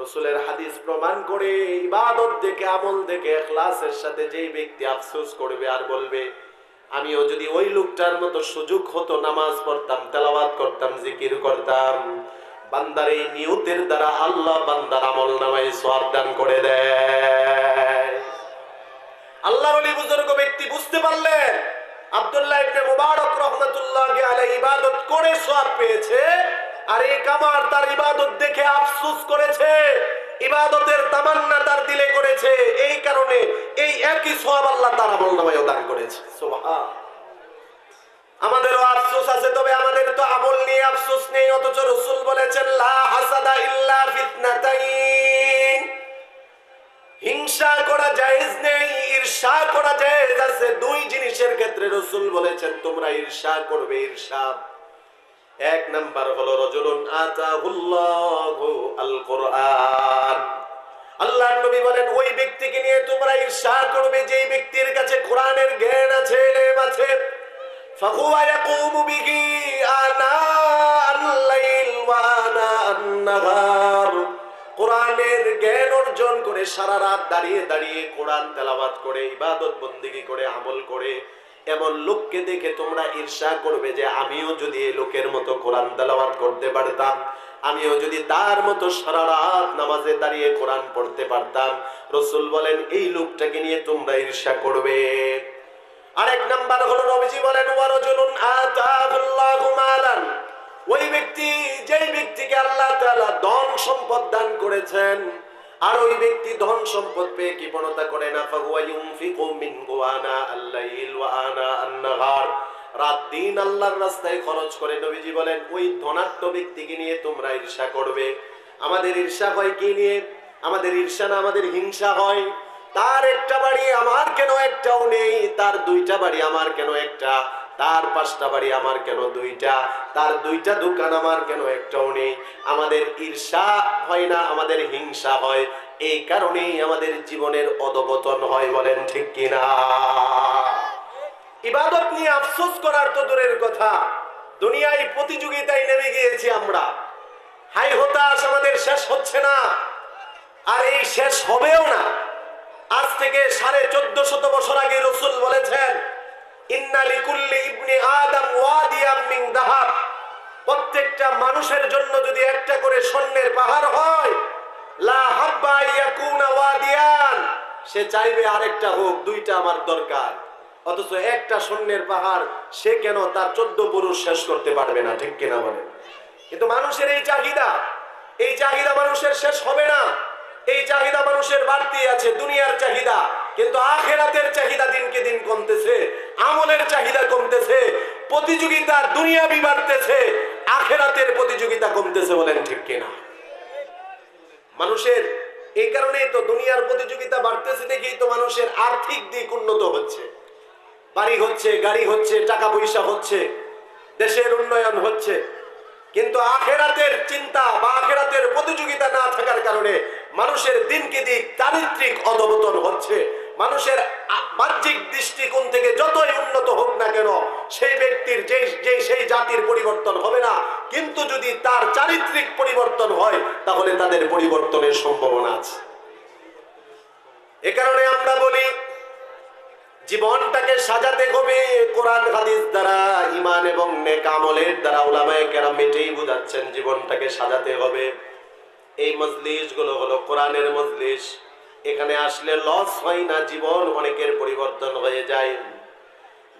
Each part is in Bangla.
রসুলের হাদিস প্রমাণ করে ইবাদত দেখে, আমল দেখে ক্লাসের সাথে যেই ব্যক্তি আফসোস করবে আর বলবে, আমিও যদি ওই লোকটার মতো সুযোগ হতো, নামাজ পড়তাম, তেলাওয়াত করতাম, জিকির করতাম, বান্দার এই নিয়তের দ্বারা আল্লাহ বান্দার আমল সওয়াব দান করে দেয়। বুজুর্গ ব্যক্তি বুঝতে পারলেন, আব্দুল্লাহ ইবনে মুবারক রহমাতুল্লাহ আলাইহি ইবাদত করে সওয়াব পেয়েছে। আর এই কামার তার ইবাদত দেখে আফসোস করেছে। ইবাদতের তামান্না তার দিলে করেছে। এই কারণে এই একই সওয়াব আল্লাহ তার আমল নামায় দান করেছে। আমাদেরও আফসোস আছে, তবে আমাদের তো আমল নিয়ে আফসোস নেই, অথচ রসুল বলেছেন, লা হাসাদা ইল্লা ফিতনাতাইন। হিংসা করা জায়েজ নেই, ঈর্ষা করা জায়েজ আছে। দুই জিনিসের ক্ষেত্রে রসুল বলেছেন, তোমরা ঈর্ষা করবে, ঈর্ষা। এক নাম্বার হলো রজলুন আতাহুল্লাহু আল কোরআন আল্লাহ নবী বলেন, ওই ব্যক্তিকে নিয়ে তোমরা ঈর্ষা করবে যেই ব্যক্তির কাছে কোরআনের জ্ঞান আছে, ইলম আছে। ফাহুয়া ইয়াকুমু বিহি আনা আল-লাইল ওয়া আনা আন-নাহার। কোরআনের জ্ঞান অর্জন করে সারা রাত দাঁড়িয়ে দাঁড়িয়ে কোরআন তেলাওয়াত করে, ইবাদত বন্দিগি করে, আমল করে এমন লোককে দেখে তোমরা ঈর্ষা করবে যে আমিও যদি এই লোকের মতো কোরআন তেলাওয়াত করতে পারতাম, আমিও যদি তার মতো সারা রাত নামাজে দাঁড়িয়ে কোরআন পড়তে পারতাম। রসুল বলেন, এই লোকটাকে নিয়ে তোমরা ঈর্ষা করবে। আরেক নাম্বার হলো নবীজি বলেন ওয়ারজুলুন আতাহুল্লাহু মালান। ওই ব্যক্তি, যেই ব্যক্তিকে আল্লাহ তাআলা ধন সম্পদ দান করেছেন আর ওই ব্যক্তি ধন সম্পদ পেয়ে কৃপণতা করে না আন-নাহার। রাত দিন আল্লাহর রাস্তায় খরচ করে নবীজি বলেন, ওই ধনাত্ম ব্যক্তিকে নিয়ে তোমরা ঈর্ষা করবে। আমাদের ঈর্ষা হয় কি নিয়ে? আমাদের ঈর্ষা না, আমাদের হিংসা হয়। তার একটা বাড়ি আমার কেন একটাও নেই? তার দুইটা বাড়ি আমার কেন একটা? তার পাঁচটা বাড়ি আমার কেন দুইটা? তার দুইটা দোকান আমার কেন একটাও নেই? আমাদের ঈর্ষা হয় না, আমাদের হিংসা হয়। এই কারণেই আমাদের জীবনের অধপতন হয়, বলেন ঠিক কিনা? ইবাদত নিয়ে আফসোস করার তো দূরের কথা। দুনিয়ায় প্রতিযোগিতায় নেমে গিয়েছি আমরা। হাই হতাশ আমাদের শেষ হচ্ছে না। আর এই শেষ হবেও না। আজ থেকে সাড়ে চোদ্দ শত বছর আগে রসুল বলেছেন প্রত্যেকটা মানুষের জন্য যদি একটা করে স্বর্ণের পাহাড় হয় সে চাইবে আরেকটা হোক, দুইটা আমার দরকার। অথচ একটা স্বর্ণের পাহাড় সে কেন তার চোদ্দ পুরুষ শেষ করতে পারবে না, ঠিক কিনা বলে কিন্তু মানুষের এই চাহিদা এই চাহিদা মানুষের শেষ হবে না। এই চাহিদা মানুষের বাড়তি আছে, দুনিয়ার চাহিদা। কিন্তু আখেরাতের চাহিদা দিনকে দিন কমতেছে, আমলের চাহিদা কমতেছে, প্রতিযোগিতা দুনিয়াবি বাড়তেছে আখেরাতের প্রতিযোগিতা কমতেছে বলেন ঠিক কিনা? মানুষের, এই কারণেই তো দুনিয়ার প্রতিযোগিতা বাড়তেছে দেখেই তো মানুষের আর্থিক দিক উন্নত হচ্ছে। বাড়ি হচ্ছে, গাড়ি হচ্ছে, টাকা পয়সা হচ্ছে, দেশের উন্নয়ন হচ্ছে। কিন্তু আখেরাতের চিন্তা বা আখেরাতের প্রতিযোগিতা না থাকার কারণে মানুষের দিনকে দিক চারিত্রিক অধবতন হচ্ছে। মানুষের বাহ্যিক দৃষ্টিকোণ থেকে যতই উন্নত হোক না কেন, সেই ব্যক্তির যে যে সেই জাতির পরিবর্তন হবে না। কিন্তু যদি তার চারিত্রিক পরিবর্তন হয়, তাহলে তাদের পরিবর্তনের সম্ভাবনা আছে। এ কারণে আমরা বলি, জীবনটাকে সাজাতে হবে কোরআন, হাদিস দ্বারা ইমান এবং নেক আমলের দ্বারা ওলামায়ে কেরাম এটাই বুঝাচ্ছেন, জীবনটাকে সাজাতে হবে। এই মজলিসগুলো হলো কোরআনের মজলিস এখানে আসলে লস হয় না, জীবন অনেকের পরিবর্তন হয়ে যায়।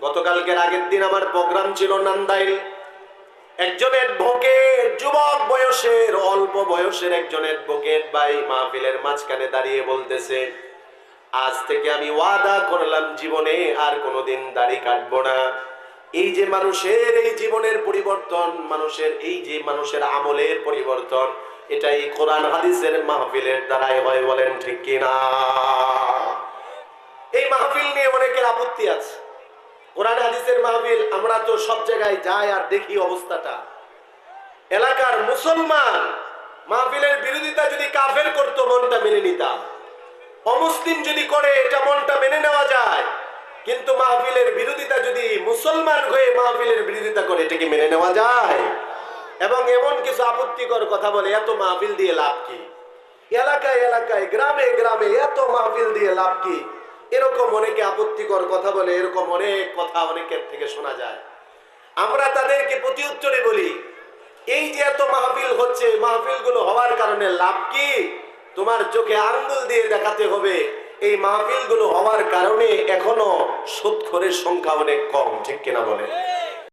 গতকালকের আগের দিন আমার প্রোগ্রাম ছিল নান্দাইল। একজন অ্যাডভোকেট যুবক বয়সের, অল্প বয়সের একজন অ্যাডভোকেট ভাই মাহফিলের মাঝখানে দাঁড়িয়ে বলতেছে, আজ থেকে আমি ওয়াদা করলাম জীবনে আর কোনোদিন দাড়ি কাটবো না। এই যে মানুষের এই জীবনের পরিবর্তন, মানুষের এই যে মানুষের আমলের পরিবর্তন এটাই কোরআন হাদিসের মাহফিলের দ্বারাই হয়, বলেন ঠিক কিনা? এই মাহফিল নিয়ে অনেকের আপত্তি আছে। কোরআন হাদিসের মাহফিল, আমরা তো সব জায়গায় যাই আর দেখি অবস্থাটা। এলাকার মুসলমান মাহফিলের বিরোধিতা যদি কাফের করতো, মনটা মেনে নিতাম। অমুসলিম যদি করে, এটা মনটা মেনে নেওয়া যায়। কিন্তু মাহফিলের বিরোধিতা যদি মুসলমান হয়ে মাহফিলের বিরোধিতা করে, এটা কি মেনে নেওয়া যায়? এবং এমন কিছু আপত্তিকর কথা বলে, এত মাহফিল দিয়ে লাভ কি? এলাকায় এলাকায়, গ্রামে গ্রামে এত মাহফিল দিয়ে লাভ কি? এরকম অনেকে আপত্তিকর কথা বলে, এরকম অনেক কথা অনেকের থেকে শোনা যায়। আমরা তাদেরকে প্রতি উত্তরে বলি, এই যে এত মাহফিল হচ্ছে মাহফিলগুলো হওয়ার কারণে লাভ কি? তোমার চোখে আঙ্গুল দিয়ে দেখাতে হবে, এই মাহফিলগুলো হওয়ার কারণে এখনও সুৎখরের সংখ্যা অনেক কম, ঠিক কিনা বলে?